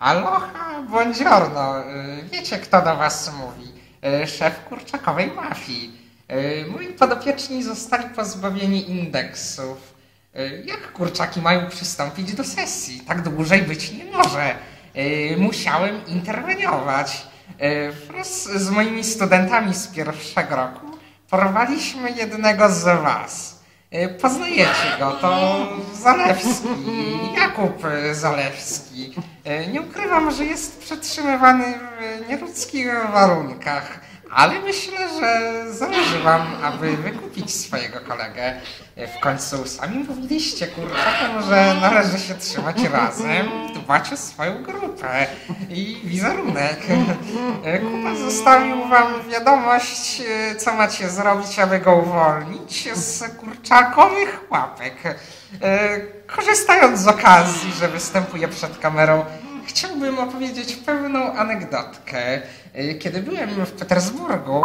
Aloha, buongiorno. Y, Wiecie, kto do was mówi? Y, Szef kurczakowej mafii. Y, Moi podopieczni zostali pozbawieni indeksów. Jak kurczaki mają przystąpić do sesji? Tak dłużej być nie może. Musiałem interweniować. Wraz z moimi studentami z pierwszego roku porwaliśmy jednego z was. Y, Poznajecie go, to Zalewski, Jakub Zalewski. Y, Nie ukrywam, że jest przetrzymywany w nieludzkich warunkach, ale myślę, że zależy wam, aby wykupić swojego kolegę. W końcu sami mówiliście, kurczakom, że należy się trzymać razem, dbać o swoją grupę i wizerunek. Kuba zostawił wam wiadomość, co macie zrobić, aby go uwolnić z kurczakowych łapek. Korzystając z okazji, że występuję przed kamerą, chciałbym opowiedzieć pewną anegdotkę. Y, Kiedy byłem w Petersburgu,